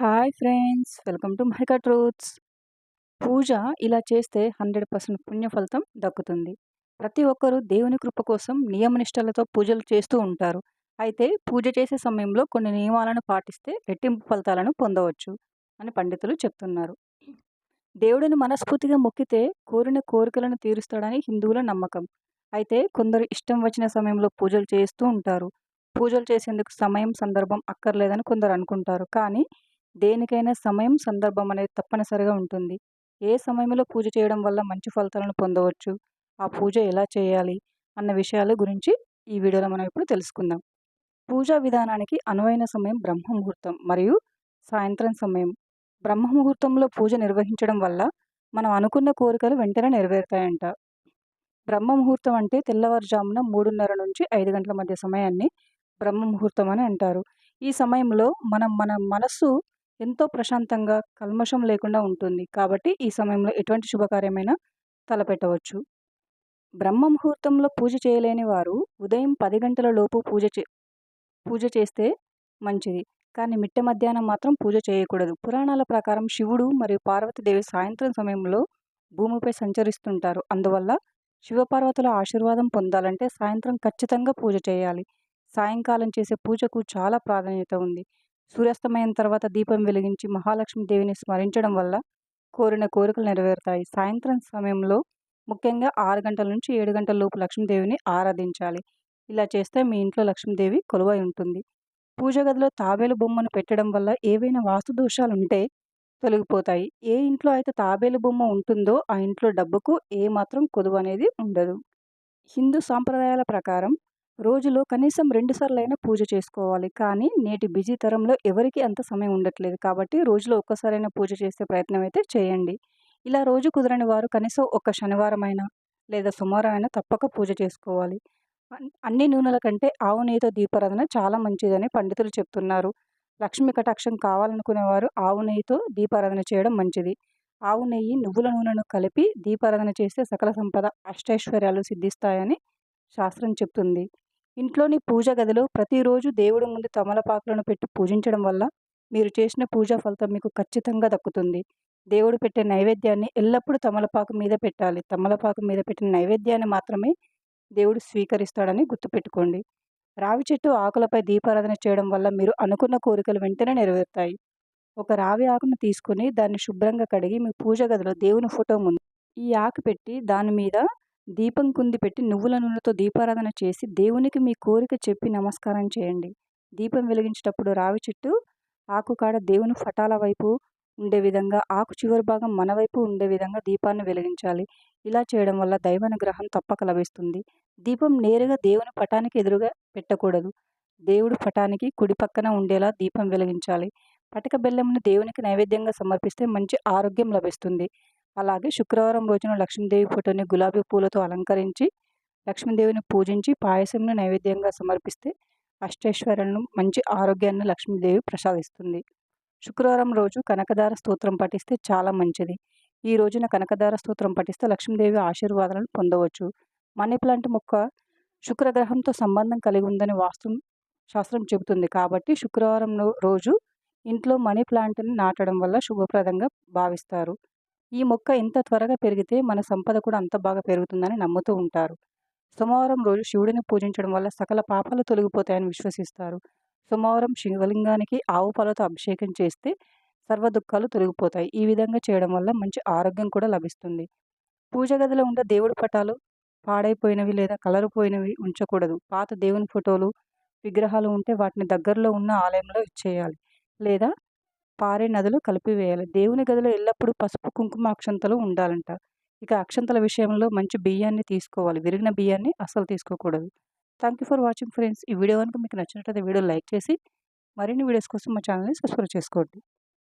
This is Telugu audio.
హాయ్ ఫ్రెండ్స్ వెల్కమ్ టు మైకా ట్రూత్స్ పూజ ఇలా చేస్తే హండ్రెడ్ పర్సెంట్ పుణ్య ఫలితం దక్కుతుంది. ప్రతి ఒక్కరూ దేవుని కృప కోసం నియమనిష్టలతో పూజలు చేస్తూ ఉంటారు. అయితే పూజ చేసే సమయంలో కొన్ని నియమాలను పాటిస్తే రెట్టింపు ఫలితాలను పొందవచ్చు అని పండితులు చెప్తున్నారు. దేవుడిని మనస్ఫూర్తిగా మొక్కితే కోరిన కోరికలను తీరుస్తాడని హిందువుల నమ్మకం. అయితే కొందరు ఇష్టం వచ్చిన సమయంలో పూజలు చేస్తూ ఉంటారు. పూజలు చేసేందుకు సమయం సందర్భం అక్కర్లేదని కొందరు అనుకుంటారు. కానీ దేనికైనా సమయం సందర్భం అనేది తప్పనిసరిగా ఉంటుంది. ఏ సమయంలో పూజ చేయడం వల్ల మంచి ఫలితాలను పొందవచ్చు? ఆ పూజ ఎలా చేయాలి? అన్న విషయాల గురించి ఈ వీడియోలో మనం ఇప్పుడు తెలుసుకుందాం. పూజా విధానానికి అనువైన సమయం బ్రహ్మ ముహూర్తం మరియు సాయంత్రం సమయం. బ్రహ్మ ముహూర్తంలో పూజ నిర్వహించడం వల్ల మనం అనుకున్న కోరికలు వెంటనే నెరవేరుతాయంట. బ్రహ్మ ముహూర్తం అంటే తెల్లవారుజామున మూడున్నర నుంచి ఐదు గంటల మధ్య సమయాన్ని బ్రహ్మ ముహూర్తం అని అంటారు. ఈ సమయంలో మనం మన మనస్సు ఎంతో ప్రశాంతంగా కల్మషం లేకుండా ఉంటుంది. కాబట్టి ఈ సమయంలో ఎటువంటి శుభకార్యమైనా తలపెట్టవచ్చు. బ్రహ్మ ముహూర్తంలో పూజ చేయలేని వారు ఉదయం పది గంటల లోపు పూజ చే పూజ చేస్తే మంచిది. కానీ మిట్ట మధ్యాహ్నం మాత్రం పూజ చేయకూడదు. పురాణాల ప్రకారం శివుడు మరియు పార్వతీదేవి సాయంత్రం సమయంలో భూమిపై సంచరిస్తుంటారు. అందువల్ల శివపార్వతుల ఆశీర్వాదం పొందాలంటే సాయంత్రం ఖచ్చితంగా పూజ చేయాలి. సాయంకాలం చేసే పూజకు చాలా ప్రాధాన్యత ఉంది. సూర్యాస్తమయం తర్వాత దీపం వెలిగించి మహాలక్ష్మి దేవిని స్మరించడం వల్ల కోరిన కోరికలు నెరవేరుతాయి. సాయంత్రం సమయంలో ముఖ్యంగా ఆరు గంటల నుంచి ఏడు గంటల లోపు లక్ష్మీదేవిని ఆరాధించాలి. ఇలా చేస్తే మీ ఇంట్లో లక్ష్మీదేవి కొలువై ఉంటుంది. పూజ గదిలో తాబేలు బొమ్మను పెట్టడం వల్ల ఏవైనా వాస్తు దోషాలు ఉంటే తొలగిపోతాయి. ఏ ఇంట్లో అయితే తాబేలు బొమ్మ ఉంటుందో ఆ ఇంట్లో డబ్బుకు ఏమాత్రం కొదువు అనేది ఉండదు. హిందూ సాంప్రదాయాల ప్రకారం రోజులో కనీసం రెండుసార్లైనా పూజ చేసుకోవాలి. కానీ నేటి బిజీ తరంలో ఎవరికి అంత సమయం ఉండట్లేదు. కాబట్టి రోజులో ఒక్కసారైనా పూజ చేసే ప్రయత్నం అయితే చేయండి. ఇలా రోజు కుదరని వారు కనీసం ఒక శనివారం అయినా లేదా సోమవారం అయినా తప్పక పూజ చేసుకోవాలి. అన్ని నూనెల కంటే ఆవు నెయ్యితో దీపారాధన చాలా మంచిదని పండితులు చెప్తున్నారు. లక్ష్మీ కటాక్షం కావాలనుకునేవారు ఆవు నెయ్యితో దీపారాధన చేయడం మంచిది. ఆవు నెయ్యి నువ్వుల నూనెను కలిపి దీపారాధన చేస్తే సకల సంపద అష్టైశ్వర్యాలు సిద్ధిస్తాయని శాస్త్రం చెప్తుంది. ఇంట్లోని పూజ గదిలో ప్రతిరోజు దేవుడి ముందు తమలపాకులను పెట్టి పూజించడం వల్ల మీరు చేసిన పూజా ఫలితం మీకు ఖచ్చితంగా దక్కుతుంది. దేవుడు పెట్టే నైవేద్యాన్ని ఎల్లప్పుడూ తమలపాకు మీద పెట్టాలి. తమలపాకు మీద పెట్టిన నైవేద్యాన్ని మాత్రమే దేవుడు స్వీకరిస్తాడని గుర్తుపెట్టుకోండి. రావి చెట్టు ఆకులపై దీపారాధన చేయడం వల్ల మీరు అనుకున్న కోరికలు వెంటనే నెరవేరుతాయి. ఒక రావి ఆకును తీసుకుని దాన్ని శుభ్రంగా కడిగి మీ పూజ గదిలో దేవుని ఫోటో ముందు ఈ ఆకు పెట్టి దాని మీద దీపం కుంది పెట్టి నువ్వుల నూనెతో దీపారాధన చేసి దేవునికి మీ కోరిక చెప్పి నమస్కారం చేయండి. దీపం వెలిగించేటప్పుడు రావి చెట్టు ఆకు కాడ దేవుని ఫటాల వైపు ఉండే విధంగా ఆకు చివరి భాగం మన వైపు ఉండే విధంగా దీపాన్ని వెలిగించాలి. ఇలా చేయడం వల్ల దైవానుగ్రహం తప్పక లభిస్తుంది. దీపం నేరుగా దేవుని పటానికి ఎదురుగా పెట్టకూడదు. దేవుడి పటానికి కుడి పక్కన ఉండేలా దీపం వెలిగించాలి. పటక బెల్లంను దేవునికి నైవేద్యంగా సమర్పిస్తే మంచి ఆరోగ్యం లభిస్తుంది. అలాగే శుక్రవారం రోజున లక్ష్మీదేవి ఫోటోని గులాబీ పూలతో అలంకరించి లక్ష్మీదేవిని పూజించి పాయసంను నైవేద్యంగా సమర్పిస్తే అష్టైశ్వర్యాలను మంచి ఆరోగ్యాన్ని లక్ష్మీదేవి ప్రసాదిస్తుంది. శుక్రవారం రోజు కనకదార స్తోత్రం పఠిస్తే చాలా మంచిది. ఈ రోజున కనకదార స్తోత్రం పఠిస్తే లక్ష్మీదేవి ఆశీర్వాదాలను పొందవచ్చు. మనీ ప్లాంట్ మొక్క శుక్రగ్రహంతో సంబంధం కలిగి ఉందని వాస్తు శాస్త్రం చెబుతుంది కాబట్టి శుక్రవారం రోజు ఇంట్లో మనీ ప్లాంట్ని నాటడం వల్ల శుభప్రదంగా భావిస్తారు. ఈ మొక్క ఎంత త్వరగా పెరిగితే మన సంపద కూడా అంత బాగా పెరుగుతుందని నమ్ముతూ ఉంటారు. సోమవారం రోజు శివుడిని పూజించడం వల్ల సకల పాపాలు తొలగిపోతాయని విశ్వసిస్తారు. సోమవారం శివలింగానికి ఆవు పాలతో అభిషేకం చేస్తే సర్వ దుఃఖాలు తొలగిపోతాయి. ఈ విధంగా చేయడం వల్ల మంచి ఆరోగ్యం కూడా లభిస్తుంది. పూజ గదిలో ఉండే దేవుడి పటాలు పాడైపోయినవి లేదా కలరు పోయినవి ఉంచకూడదు. పాత దేవుని ఫోటోలు విగ్రహాలు ఉంటే వాటిని దగ్గరలో ఉన్న ఆలయంలో ఇచ్చేయాలి. లేదా పారే నదులు కలిపివేయాలి. దేవుని గదిలో ఎల్లప్పుడూ పసుపు కుంకుమ అక్షంతలు ఉండాలంట. ఇక అక్షంతల విషయంలో మంచి బియ్యాన్ని తీసుకోవాలి. విరిగిన బియ్యాన్ని అస్సలు తీసుకోకూడదు. Thank you for watching friends ఈ వీడియో కనుక మీకు నచ్చినట్లయితే వీడియో లైక్ చేసి మరిన్ని వీడియోస్ కోసం మా ఛానల్ని సబ్స్క్రైబ్ చేసుకోండి.